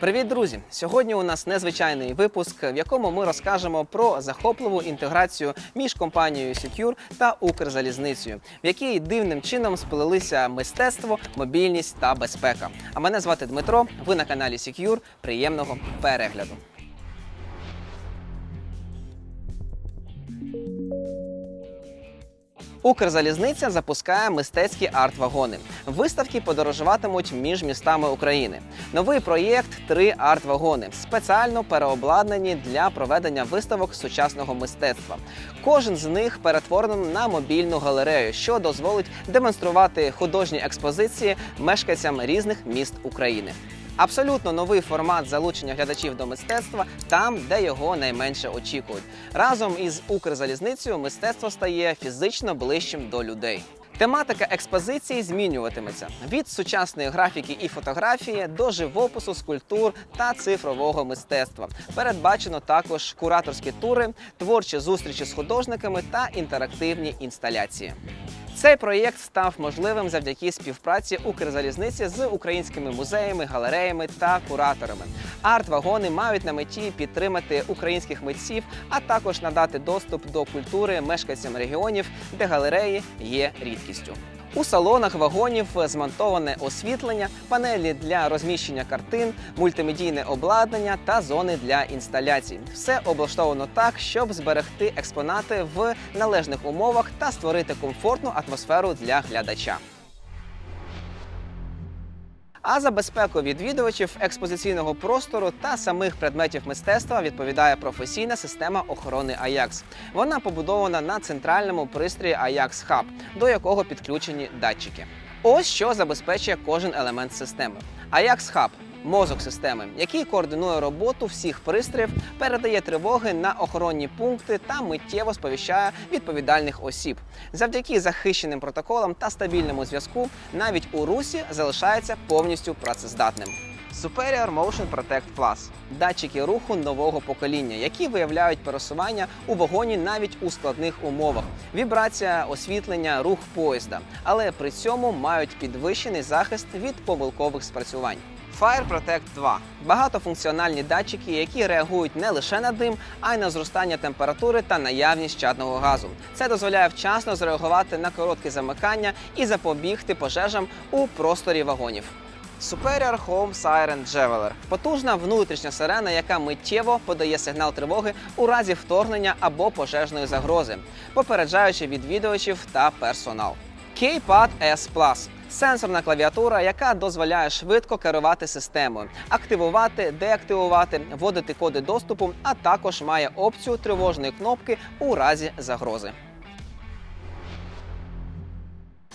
Привіт, друзі! Сьогодні у нас незвичайний випуск, в якому ми розкажемо про захопливу інтеграцію між компанією Secure та Укрзалізницею, в якій дивним чином сплелися мистецтво, мобільність та безпека. А мене звати Дмитро. Ви на каналі Secure. Приємного перегляду. Укрзалізниця запускає мистецькі арт-вагони. Виставки подорожуватимуть між містами України. Новий проєкт три арт-вагони, спеціально переобладнані для проведення виставок сучасного мистецтва. Кожен з них перетворено на мобільну галерею, що дозволить демонструвати художні експозиції мешканцям різних міст України. Абсолютно новий формат залучення глядачів до мистецтва там, де його найменше очікують. Разом із Укрзалізницею мистецтво стає фізично ближчим до людей. Тематика експозиції змінюватиметься від сучасної графіки і фотографії до живопису, скульптур та цифрового мистецтва. Передбачено також кураторські тури, творчі зустрічі з художниками та інтерактивні інсталяції. Цей проєкт став можливим завдяки співпраці Укрзалізниці з українськими музеями, галереями та кураторами. Арт-вагони мають на меті підтримати українських митців, а також надати доступ до культури мешканцям регіонів, де галереї є рідкістю. У салонах вагонів змонтоване освітлення, панелі для розміщення картин, мультимедійне обладнання та зони для інсталяцій. Все облаштовано так, щоб зберегти експонати в належних умовах та створити комфортну атмосферу для глядача. А за безпеку відвідувачів експозиційного простору та самих предметів мистецтва відповідає професійна система охорони Ajax. Вона побудована на центральному пристрої Ajax Hub, до якого підключені датчики. Ось що забезпечує кожен елемент системи. Ajax Hub мозок системи, який координує роботу всіх пристроїв, передає тривоги на охоронні пункти та миттєво сповіщає відповідальних осіб. Завдяки захищеним протоколам та стабільному зв'язку, навіть у русі залишається повністю працездатним. Superior Motion Protect Plus – датчики руху нового покоління, які виявляють пересування у вагоні навіть у складних умовах, вібрація, освітлення, рух поїзда, але при цьому мають підвищений захист від помилкових спрацювань. Fire Protect 2 – багатофункціональні датчики, які реагують не лише на дим, а й на зростання температури та наявність чадного газу. Це дозволяє вчасно зреагувати на короткі замикання і запобігти пожежам у просторі вагонів. Superior Home Siren Javeler – потужна внутрішня сирена, яка миттєво подає сигнал тривоги у разі вторгнення або пожежної загрози, попереджаючи відвідувачів та персонал. K-Pad S Plus – сенсорна клавіатура, яка дозволяє швидко керувати системою, активувати, деактивувати, вводити коди доступу, а також має опцію тривожної кнопки у разі загрози.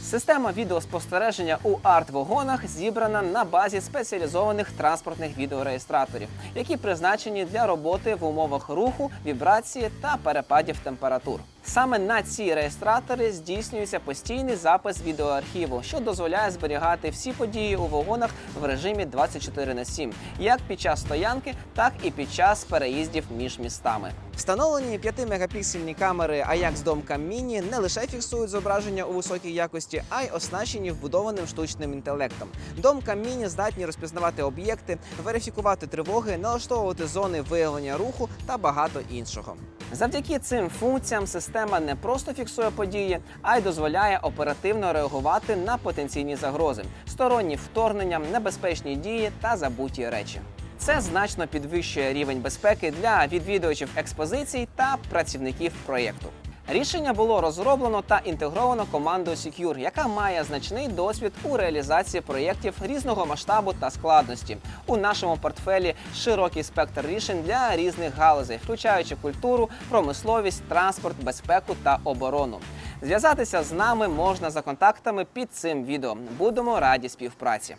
Система відеоспостереження у арт-вагонах зібрана на базі спеціалізованих транспортних відеореєстраторів, які призначені для роботи в умовах руху, вібрації та перепадів температур. Саме на ці реєстратори здійснюється постійний запис відеоархіву, що дозволяє зберігати всі події у вагонах в режимі 24 на 7, як під час стоянки, так і під час переїздів між містами. Встановлені 5-мегапіксельні камери Ajax Domcam Mini не лише фіксують зображення у високій якості, а й оснащені вбудованим штучним інтелектом. Domcam Mini здатні розпізнавати об'єкти, верифікувати тривоги, налаштовувати зони виявлення руху та багато іншого. Завдяки цим функціям система не просто фіксує події, а й дозволяє оперативно реагувати на потенційні загрози, сторонні вторгнення, небезпечні дії та забуті речі. Це значно підвищує рівень безпеки для відвідувачів експозицій та працівників проєкту. Рішення було розроблено та інтегровано командою Secure, яка має значний досвід у реалізації проєктів різного масштабу та складності. У нашому портфелі широкий спектр рішень для різних галузей, включаючи культуру, промисловість, транспорт, безпеку та оборону. Зв'язатися з нами можна за контактами під цим відео. Будемо раді співпраці.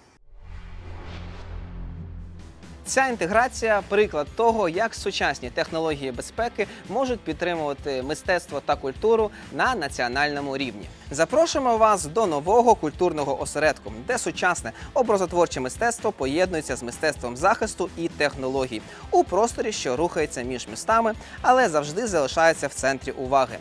Ця інтеграція приклад того, як сучасні технології безпеки можуть підтримувати мистецтво та культуру на національному рівні. Запрошуємо вас до нового культурного осередку, де сучасне образотворче мистецтво поєднується з мистецтвом захисту і технологій у просторі, що рухається між містами, але завжди залишається в центрі уваги.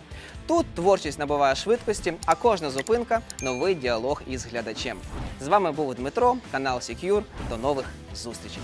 Тут творчість набуває швидкості, а кожна зупинка новий діалог із глядачем. З вами був Дмитро, канал Secure. До нових зустрічей.